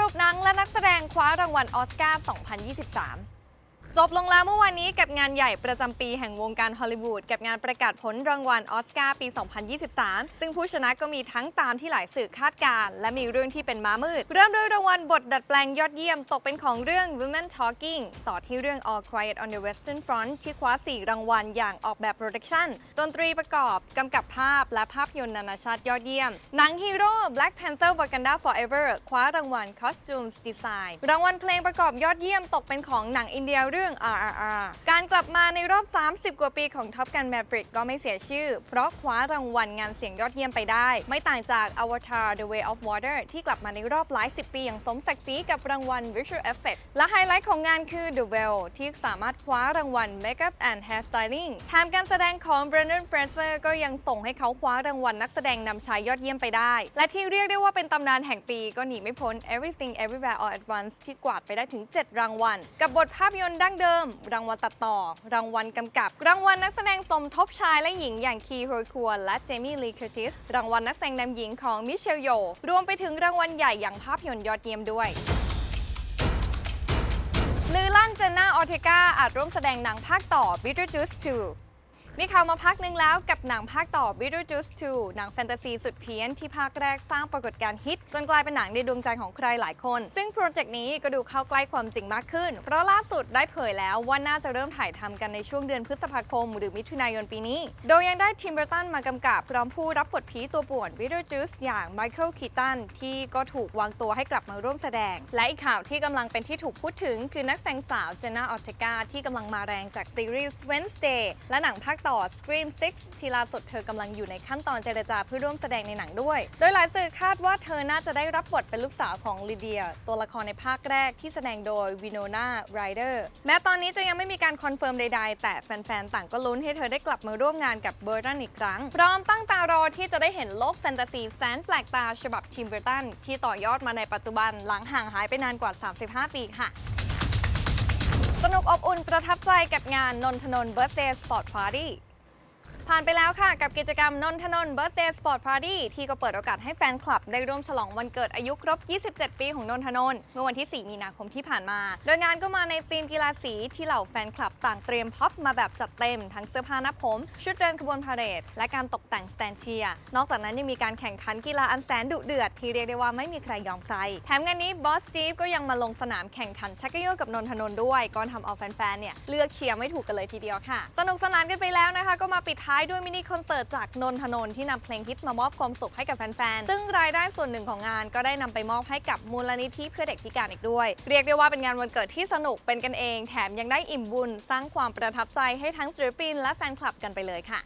รุปหนังและนักแสดงคว้ารางวัลออสการ์ 2023 จบลงแล้วเมื่อวานนี้กับงานใหญ่ประจำปีแห่งวงการฮอลลีวูดกับงานประกาศผลรางวัลออสการ์ปี 2023 ซึ่งผู้ชนะก็มีทั้งตามที่หลายสื่อคาดการและมีเรื่องที่เป็นม้ามืด เริ่มด้วยรางวัลบทดัดแปลงยอดเยี่ยมตกเป็นของเรื่อง Women Talking ต่อที่เรื่อง All Quiet on the Western Front ที่คว้า 4 รางวัลอย่างออกแบบโปรดักชั่นดนตรีประกอบกำกับภาพ และภาพยนตร์นานาชาติยอดเยี่ยมหนังฮีโร่ Black Panther Wakanda Forever คว้ารางวัล Costumes Design รางวัลเพลงประกอบยอดเยี่ยมตกเป็นของหนังอินเดียเรื่อง RRR การกลับมาในรอบ 30 กว่าปีของ Top Gun Maverick ก็ไม่เสียชื่อ เพราะคว้ารางวัลงานเสียงยอดเยี่ยมไปได้ ไม่ต่างจาก Avatar The Way of Water ที่กลับมาในรอบหลายสิบปีอย่างสมศักดิ์ศรีกับรางวัล Visual Effects และไฮไลท์ของงานคือ The Well ที่สามารถคว้ารางวัล Makeup and Hairstyling แถมการแสดงของ Brendan Fraser ก็ยังส่งให้เขาคว้ารางวัลนักแสดงนำชายยอดเยี่ยมไปได้ และที่เรียกได้ว่าเป็นตำนานแห่งปีก็หนีไม่พ้น Everything Everywhere All at Once ที่กวาดไปได้ถึง 7 รางวัล กับบทภาพยนตร์ดั้งเดิม รางวัลตัดต่อ รางวัลกำกับ รางวัลนักแสดงสมทบชายและหญิงอย่างคีโฮยคัวและเจมี่ลีเคอร์ติส รางวัลนักแสดงนำหญิงของมิเชลโย รวมไปถึงรางวัลใหญ่อย่างภาพยนตร์ยอดเยี่ยมด้วยลือลั่นเจน่าออเทกาอาจร่วมแสดงหนังภาคต่อ Beetlejuice 2 มีข่าวมาพักหนึ่งแล้วกับหนังภาคต่อ Beetlejuice 2 หนังแฟนตาซีสุดเพี้ยนที่ภาคแรกสร้างปรากฏการณ์ฮิต จนกลายเป็นหนังในดวงใจของใครหลายคน ซึ่งโปรเจกต์นี้ก็ดูเข้าใกล้ความจริงมากขึ้น เพราะล่าสุดได้เผยแล้วว่าน่าจะเริ่มถ่ายทำกันในช่วงเดือนพฤษภาคม หรือมิถุนายนปีนี้ โดยยังได้ทิมเบอร์ตันมากำกับพร้อมผู้รับบทผีตัวป่วน Beetlejuice อย่างไมเคิลคีตันที่ก็ถูกวางตัวให้กลับมาร่วมแสดง และอีกข่าวที่กำลังเป็นที่ถูกพูดถึงคือนักแสดงสาวเจน่าออเทกาที่กำลังมาแรงจากซีรีส์ Wednesday และหนังภาคต่อ Scream 6 ที่ล่าสุดเธอกำลังอยู่ในขั้นตอนเจรจาเพื่อร่วมแสดงในหนังด้วย โดยหลายสื่อคาดว่าเธอน่าจะได้รับบทเป็นลูกสาวของลิเดีย ตัวละครในภาคแรกที่แสดงโดยวิน o นาไรเดอร์แม้ตอนนี้จะยังไม่มีการคอนเฟิร์มใดๆ แต่แฟนๆ ต่างก็ลุ้นให้เธอได้กลับมาร่วมงานกับเบอร์ตันอีกครั้ง พร้อมตั้งตารอที่จะได้เห็นโลกแฟนตาซีแสนแปลกตาฉบับทีมเบอร์ตันที่ต่อยอดมาในปัจจุบันหลังห่างหายไปนานกว่า 35 ปีค่ะ สนุกอบอุ่นประทับใจกับงานนนทนนท์เบิร์ตเดย์สปอร์ตฟาร์ตี้ ผ่านไปแล้วค่ะ กับกิจกรรมนนทนนท์เบิร์ d เดย์สปอร์ตพาร์ตี้ที่ก็เปิดโอกาสให้แฟนคลับ ได้ร่วมฉลองวันเกิดอายุครบ 27 ปีของนนทนนท์เมื่อวันที่ 4 มีนาคมที่ผ่านมา โดยงานก็มาในธีมกีฬาสีที่เหล่าแฟนคลับต่างเตรียมพ็อปมาแบบจัดเต็ม ทั้งเสื้อผ้าหน้าผม ชุดเดินขบวนพาเหรด และการตกแต่งสแตนเชีย นอกจากนั้นยังมีการแข่งขันกีฬาอันแสนดุเดือดที่เรียกได้ว่าไม่มีใครยอมใคร แถมงานนี้บอสตีฟก็ยังมาลงสนามแข่งขันชักเกยอกับนนทนนท์ด้วยก็ทำเอาแฟนๆเนี่ยเลือกเชียร์ไม่ถูกกันเลยทีเดียวค่ะ สนุกสนานกันไปแล้วนะคะ ก็มาปิดท้ายด้วยมินิคอนเสิร์ตจากนนทนนท์ที่นำเพลงฮิตมามอบความสุขให้กับแฟนๆ ซึ่งรายได้ส่วนหนึ่งของงานก็ได้นำไปมอบให้กับมูลนิธิเพื่อเด็กพิการอีกด้วย เรียกได้ว่าเป็นงานวันเกิดที่สนุกเป็นกันเอง แถมยังได้อิ่มบุญ สร้างความประทับใจให้ทั้งศิลปินและแฟนคลับกันไปเลยค่ะ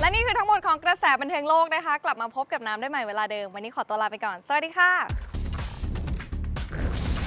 และนี่คือทั้งหมดของกระแสบันเทิงโลกนะคะ กลับมาพบกับน้ำได้ใหม่เวลาเดิม วันนี้ขอตัวลาไปก่อน สวัสดีค่ะ